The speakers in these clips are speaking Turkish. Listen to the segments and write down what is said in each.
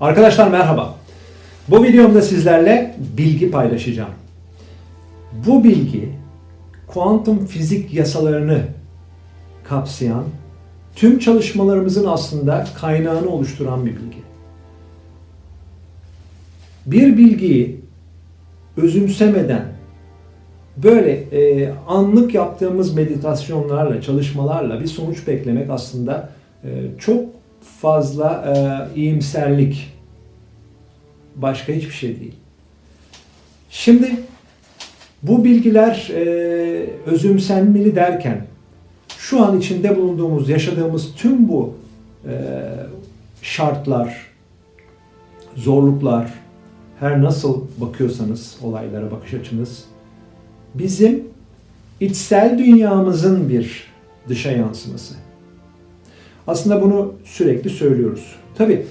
Arkadaşlar merhaba. Bu videomda sizlerle bilgi paylaşacağım. Bu bilgi kuantum fizik yasalarını kapsayan tüm çalışmalarımızın aslında kaynağını oluşturan bir bilgi. Bir bilgiyi özümsemeden böyle e, anlık yaptığımız meditasyonlarla, çalışmalarla bir sonuç beklemek aslında e, çok fazla e, iyimserlik. Başka hiçbir şey değil. Şimdi bu bilgiler e, özümsenmeli derken şu an içinde bulunduğumuz, yaşadığımız tüm bu e, şartlar, zorluklar, her nasıl bakıyorsanız olaylara bakış açınız bizim içsel dünyamızın bir dışa yansıması. Aslında bunu sürekli söylüyoruz. Tabi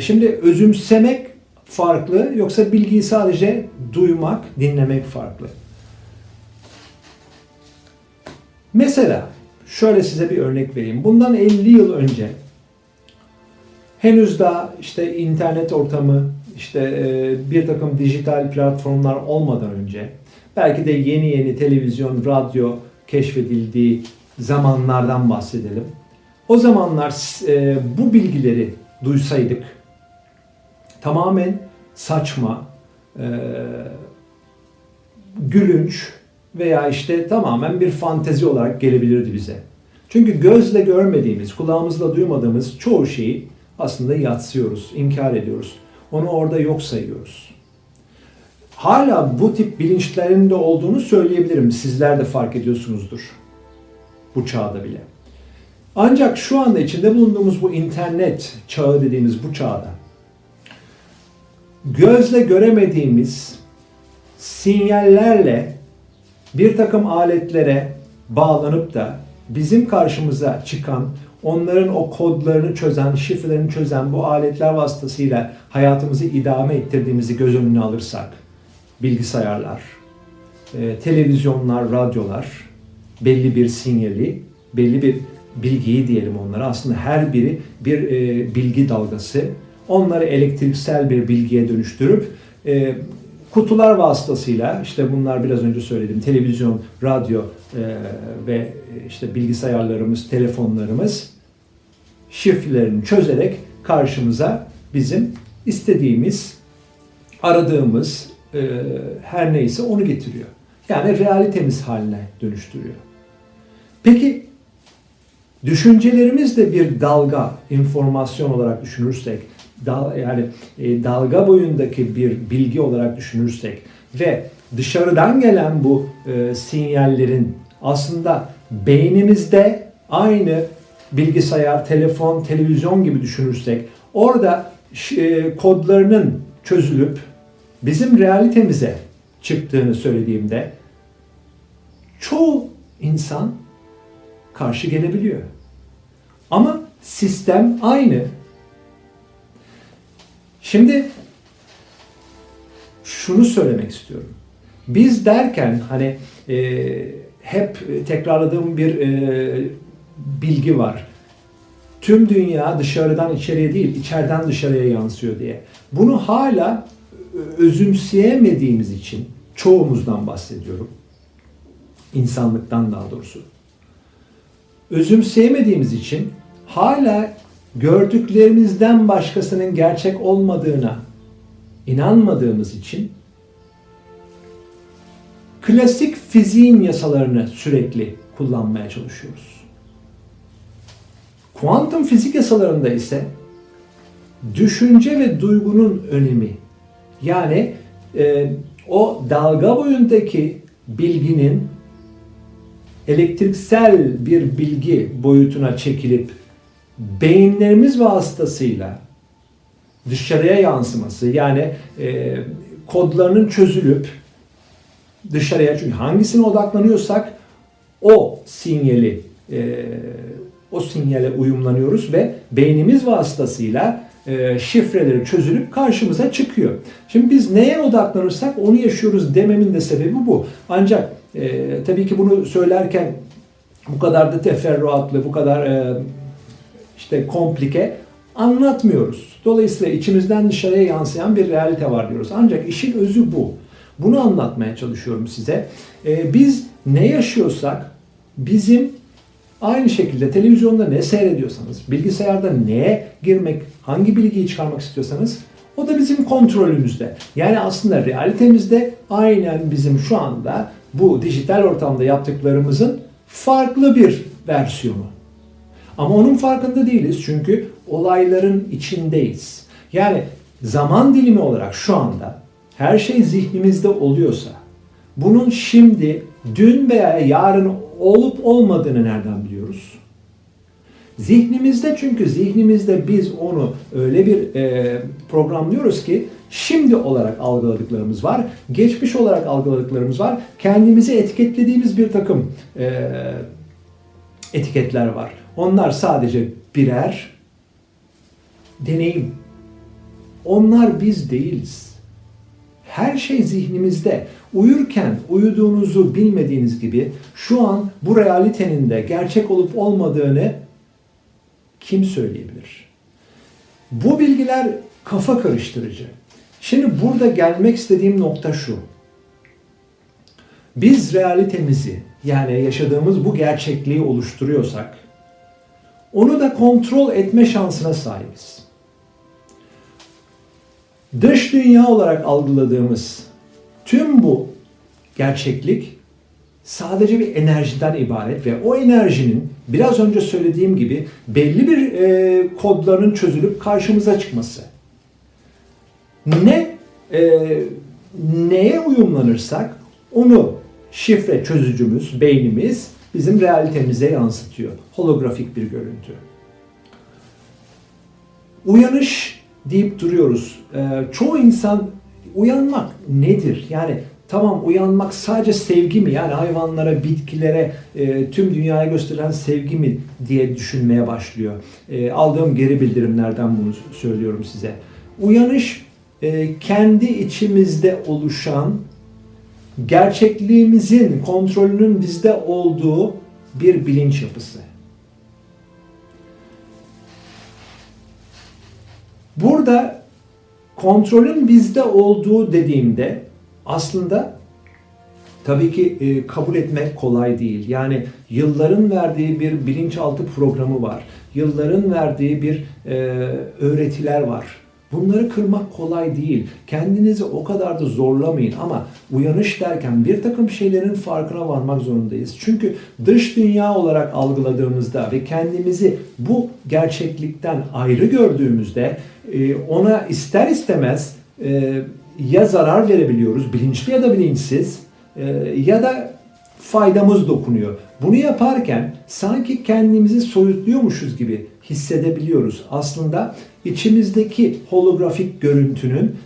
şimdi özümsemek farklı yoksa bilgiyi sadece duymak, dinlemek farklı. Mesela şöyle size bir örnek vereyim. Bundan 50 yıl önce henüz daha işte internet ortamı, işte bir takım dijital platformlar olmadan önce belki de yeni yeni televizyon, radyo keşfedildiği zamanlardan bahsedelim. O zamanlar e, bu bilgileri duysaydık tamamen saçma, e, gülünç veya işte tamamen bir fantezi olarak gelebilirdi bize. Çünkü gözle görmediğimiz, kulağımızla duymadığımız çoğu şeyi aslında yatsıyoruz, inkar ediyoruz. Onu orada yok sayıyoruz. Hala bu tip bilinçlerinde olduğunu söyleyebilirim. Sizler de fark ediyorsunuzdur. Bu çağda bile. Ancak şu anda içinde bulunduğumuz bu internet çağı dediğimiz bu çağda gözle göremediğimiz sinyallerle bir takım aletlere bağlanıp da bizim karşımıza çıkan, onların o kodlarını çözen, şifrelerini çözen bu aletler vasıtasıyla hayatımızı idame ettirdiğimizi göz önüne alırsak, bilgisayarlar, e, televizyonlar, radyolar belli bir sinyali, belli bir bilgiyi diyelim onlara. Aslında her biri bir e, bilgi dalgası. Onları elektriksel bir bilgiye dönüştürüp e, kutular vasıtasıyla işte bunlar biraz önce söyledim televizyon, radyo e, ve işte bilgisayarlarımız, telefonlarımız şifrelerini çözerek karşımıza bizim istediğimiz, aradığımız e, her neyse onu getiriyor. Yani realitemiz haline dönüştürüyor. Peki düşüncelerimiz de bir dalga, informasyon olarak düşünürsek, dal, yani e, dalga boyundaki bir bilgi olarak düşünürsek ve dışarıdan gelen bu e, sinyallerin aslında beynimizde aynı bilgisayar, telefon, televizyon gibi düşünürsek orada e, kodlarının çözülüp bizim realitemize çıktığını söylediğimde çoğu insan karşı gelebiliyor. Ama sistem aynı. Şimdi şunu söylemek istiyorum. Biz derken hani e, hep tekrarladığım bir e, bilgi var. Tüm dünya dışarıdan içeriye değil, içeriden dışarıya yansıyor diye. Bunu hala özümseyemediğimiz için çoğumuzdan bahsediyorum. İnsanlıktan daha doğrusu. Özümseyemediğimiz için hala gördüklerimizden başkasının gerçek olmadığına inanmadığımız için klasik fiziğin yasalarını sürekli kullanmaya çalışıyoruz. Kuantum fizik yasalarında ise düşünce ve duygunun önemi yani e, o dalga boyundaki bilginin elektriksel bir bilgi boyutuna çekilip beyinlerimiz vasıtasıyla dışarıya yansıması yani e, kodlarının çözülüp dışarıya çünkü hangisine odaklanıyorsak o sinyali e, o sinyale uyumlanıyoruz ve beynimiz vasıtasıyla e, şifreleri çözülüp karşımıza çıkıyor. Şimdi biz neye odaklanırsak onu yaşıyoruz dememin de sebebi bu. Ancak e, tabii ki bunu söylerken bu kadar da teferruatlı, bu kadar e, işte komplike anlatmıyoruz. Dolayısıyla içimizden dışarıya yansıyan bir realite var diyoruz. Ancak işin özü bu. Bunu anlatmaya çalışıyorum size. Ee, biz ne yaşıyorsak bizim aynı şekilde televizyonda ne seyrediyorsanız, bilgisayarda neye girmek, hangi bilgiyi çıkarmak istiyorsanız o da bizim kontrolümüzde. Yani aslında realitemizde aynen bizim şu anda bu dijital ortamda yaptıklarımızın farklı bir versiyonu. Ama onun farkında değiliz çünkü olayların içindeyiz. Yani zaman dilimi olarak şu anda her şey zihnimizde oluyorsa bunun şimdi, dün veya yarın olup olmadığını nereden biliyoruz? Zihnimizde çünkü zihnimizde biz onu öyle bir e, programlıyoruz ki şimdi olarak algıladıklarımız var, geçmiş olarak algıladıklarımız var, kendimizi etiketlediğimiz bir takım e, etiketler var. Onlar sadece birer deneyim. Onlar biz değiliz. Her şey zihnimizde. Uyurken uyuduğunuzu bilmediğiniz gibi şu an bu realitenin de gerçek olup olmadığını kim söyleyebilir? Bu bilgiler kafa karıştırıcı. Şimdi burada gelmek istediğim nokta şu. Biz realitemizi yani yaşadığımız bu gerçekliği oluşturuyorsak onu da kontrol etme şansına sahibiz. Dış dünya olarak algıladığımız tüm bu gerçeklik sadece bir enerjiden ibaret ve o enerjinin biraz önce söylediğim gibi belli bir e, kodların çözülüp karşımıza çıkması. Ne e, neye uyumlanırsak onu şifre çözücümüz, beynimiz bizim realitemize yansıtıyor. Holografik bir görüntü. Uyanış deyip duruyoruz. Ee, çoğu insan uyanmak nedir? Yani tamam uyanmak sadece sevgi mi? Yani hayvanlara, bitkilere, e, tüm dünyaya gösterilen sevgi mi diye düşünmeye başlıyor. E, aldığım geri bildirimlerden bunu söylüyorum size. Uyanış e, kendi içimizde oluşan gerçekliğimizin kontrolünün bizde olduğu bir bilinç yapısı. Burada kontrolün bizde olduğu dediğimde aslında tabii ki e, kabul etmek kolay değil. Yani yılların verdiği bir bilinçaltı programı var. Yılların verdiği bir e, öğretiler var. Bunları kırmak kolay değil. Kendinizi o kadar da zorlamayın ama uyanış derken bir takım şeylerin farkına varmak zorundayız. Çünkü dış dünya olarak algıladığımızda ve kendimizi bu gerçeklikten ayrı gördüğümüzde e, ona ister istemez e, ya zarar verebiliyoruz bilinçli ya da bilinçsiz e, ya da faydamız dokunuyor. Bunu yaparken sanki kendimizi soyutluyormuşuz gibi hissedebiliyoruz. Aslında içimizdeki holografik görüntünün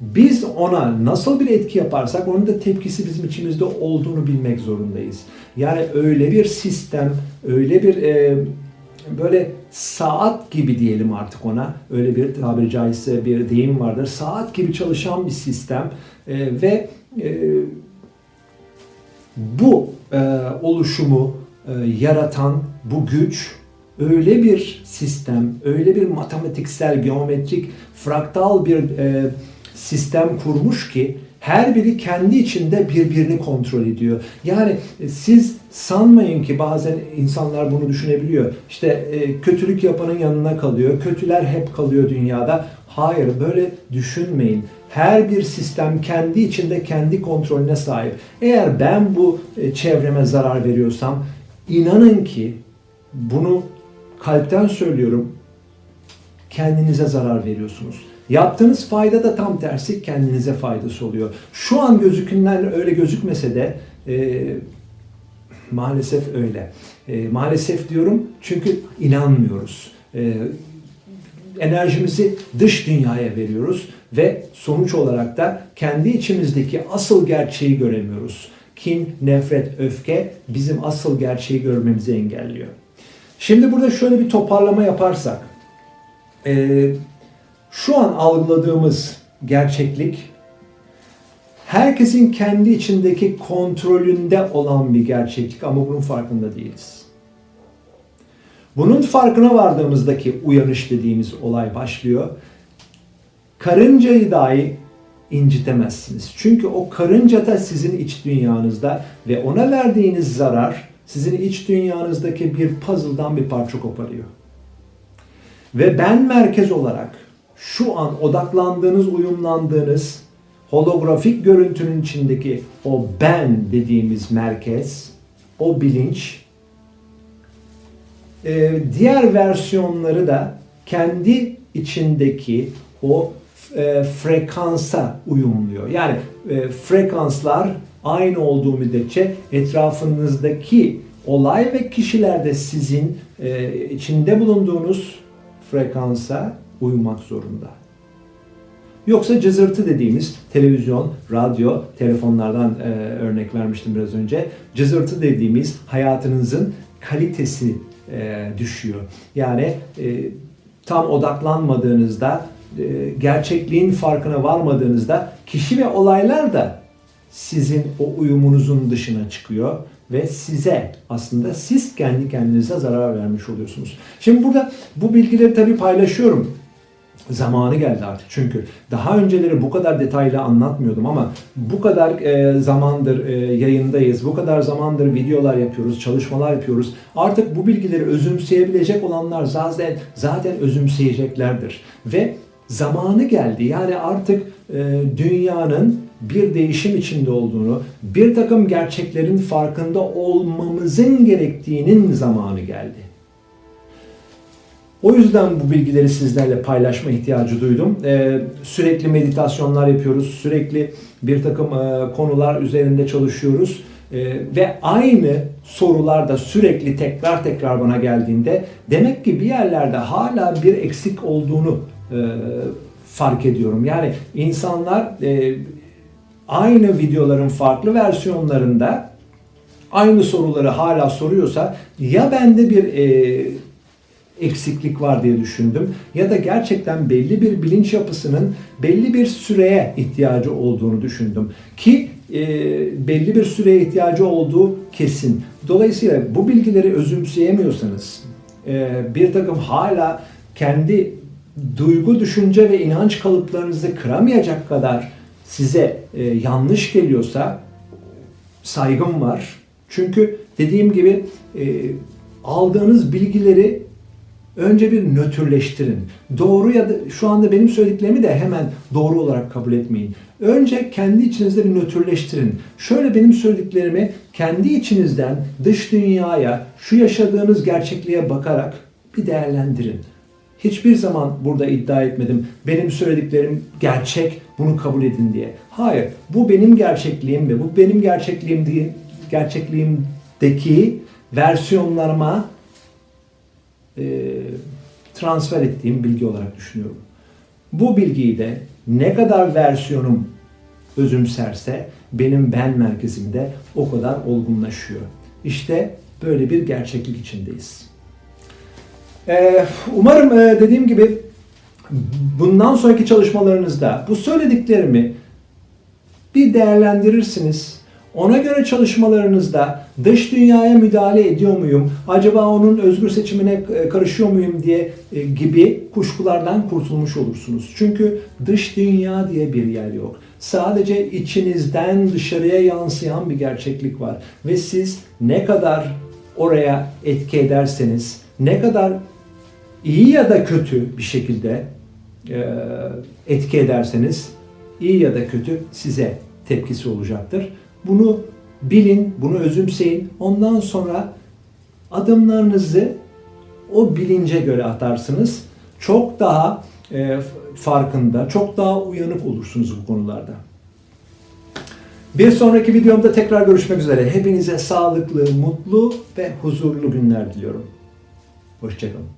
biz ona nasıl bir etki yaparsak onun da tepkisi bizim içimizde olduğunu bilmek zorundayız. Yani öyle bir sistem, öyle bir e, böyle saat gibi diyelim artık ona. Öyle bir tabiri caizse bir deyim vardır. Saat gibi çalışan bir sistem e, ve e, bu e, oluşumu e, yaratan bu güç öyle bir sistem, öyle bir matematiksel, geometrik, fraktal bir e, sistem kurmuş ki her biri kendi içinde birbirini kontrol ediyor. Yani e, siz sanmayın ki bazen insanlar bunu düşünebiliyor. İşte e, kötülük yapanın yanına kalıyor, kötüler hep kalıyor dünyada. Hayır böyle düşünmeyin. Her bir sistem kendi içinde kendi kontrolüne sahip. Eğer ben bu e, çevreme zarar veriyorsam inanın ki bunu kalpten söylüyorum kendinize zarar veriyorsunuz. Yaptığınız fayda da tam tersi kendinize faydası oluyor. Şu an gözükünden öyle gözükmese de e, maalesef öyle. E, maalesef diyorum çünkü inanmıyoruz. E, enerjimizi dış dünyaya veriyoruz ve sonuç olarak da kendi içimizdeki asıl gerçeği göremiyoruz. Kin, nefret, öfke bizim asıl gerçeği görmemizi engelliyor. Şimdi burada şöyle bir toparlama yaparsak, e, şu an algıladığımız gerçeklik herkesin kendi içindeki kontrolünde olan bir gerçeklik ama bunun farkında değiliz. Bunun farkına vardığımızdaki uyanış dediğimiz olay başlıyor. Karıncayı dahi incitemezsiniz. Çünkü o karınca da sizin iç dünyanızda ve ona verdiğiniz zarar sizin iç dünyanızdaki bir puzzle'dan bir parça koparıyor. Ve ben merkez olarak şu an odaklandığınız, uyumlandığınız holografik görüntünün içindeki o ben dediğimiz merkez, o bilinç e, diğer versiyonları da kendi içindeki o e, frekansa uyumluyor. Yani e, frekanslar aynı olduğu müddetçe etrafınızdaki olay ve kişiler de sizin içinde bulunduğunuz frekansa uymak zorunda. Yoksa cızırtı dediğimiz televizyon, radyo, telefonlardan e, örnek vermiştim biraz önce. Cızırtı dediğimiz hayatınızın kalitesi e, düşüyor. Yani e, tam odaklanmadığınızda, e, gerçekliğin farkına varmadığınızda kişi ve olaylar da sizin o uyumunuzun dışına çıkıyor ve size aslında siz kendi kendinize zarar vermiş oluyorsunuz. Şimdi burada bu bilgileri tabii paylaşıyorum. Zamanı geldi artık çünkü daha önceleri bu kadar detaylı anlatmıyordum ama bu kadar e, zamandır e, yayındayız, bu kadar zamandır videolar yapıyoruz, çalışmalar yapıyoruz. Artık bu bilgileri özümseyebilecek olanlar zaten zaten özümseyeceklerdir ve zamanı geldi. Yani artık e, dünyanın bir değişim içinde olduğunu, bir takım gerçeklerin farkında olmamızın gerektiğinin zamanı geldi. O yüzden bu bilgileri sizlerle paylaşma ihtiyacı duydum. Ee, sürekli meditasyonlar yapıyoruz, sürekli bir takım e, konular üzerinde çalışıyoruz. Ee, ve aynı sorular da sürekli tekrar tekrar bana geldiğinde demek ki bir yerlerde hala bir eksik olduğunu e, fark ediyorum. Yani insanlar e, aynı videoların farklı versiyonlarında aynı soruları hala soruyorsa ya bende bir e, eksiklik var diye düşündüm ya da gerçekten belli bir bilinç yapısının belli bir süreye ihtiyacı olduğunu düşündüm ki e, belli bir süreye ihtiyacı olduğu kesin. Dolayısıyla bu bilgileri özümseyemiyorsanız e, bir takım hala kendi duygu, düşünce ve inanç kalıplarınızı kıramayacak kadar size e, yanlış geliyorsa saygım var. Çünkü dediğim gibi e, aldığınız bilgileri önce bir nötrleştirin. Doğru ya da şu anda benim söylediklerimi de hemen doğru olarak kabul etmeyin. Önce kendi içinizde bir nötrleştirin. Şöyle benim söylediklerimi kendi içinizden dış dünyaya, şu yaşadığınız gerçekliğe bakarak bir değerlendirin. Hiçbir zaman burada iddia etmedim. Benim söylediklerim gerçek, bunu kabul edin diye. Hayır, bu benim gerçekliğim ve bu benim gerçekliğim değil, gerçekliğimdeki versiyonlarıma transfer ettiğim bilgi olarak düşünüyorum. Bu bilgiyi de ne kadar versiyonum özümserse benim ben merkezimde o kadar olgunlaşıyor. İşte böyle bir gerçeklik içindeyiz. Ee, umarım e, dediğim gibi bundan sonraki çalışmalarınızda bu söylediklerimi bir değerlendirirsiniz. Ona göre çalışmalarınızda dış dünyaya müdahale ediyor muyum? Acaba onun özgür seçimine e, karışıyor muyum diye e, gibi kuşkulardan kurtulmuş olursunuz. Çünkü dış dünya diye bir yer yok. Sadece içinizden dışarıya yansıyan bir gerçeklik var. Ve siz ne kadar oraya etki ederseniz, ne kadar iyi ya da kötü bir şekilde e, etki ederseniz, iyi ya da kötü size tepkisi olacaktır. Bunu bilin, bunu özümseyin. Ondan sonra adımlarınızı o bilince göre atarsınız. Çok daha e, farkında, çok daha uyanık olursunuz bu konularda. Bir sonraki videomda tekrar görüşmek üzere. Hepinize sağlıklı, mutlu ve huzurlu günler diliyorum. Hoşçakalın.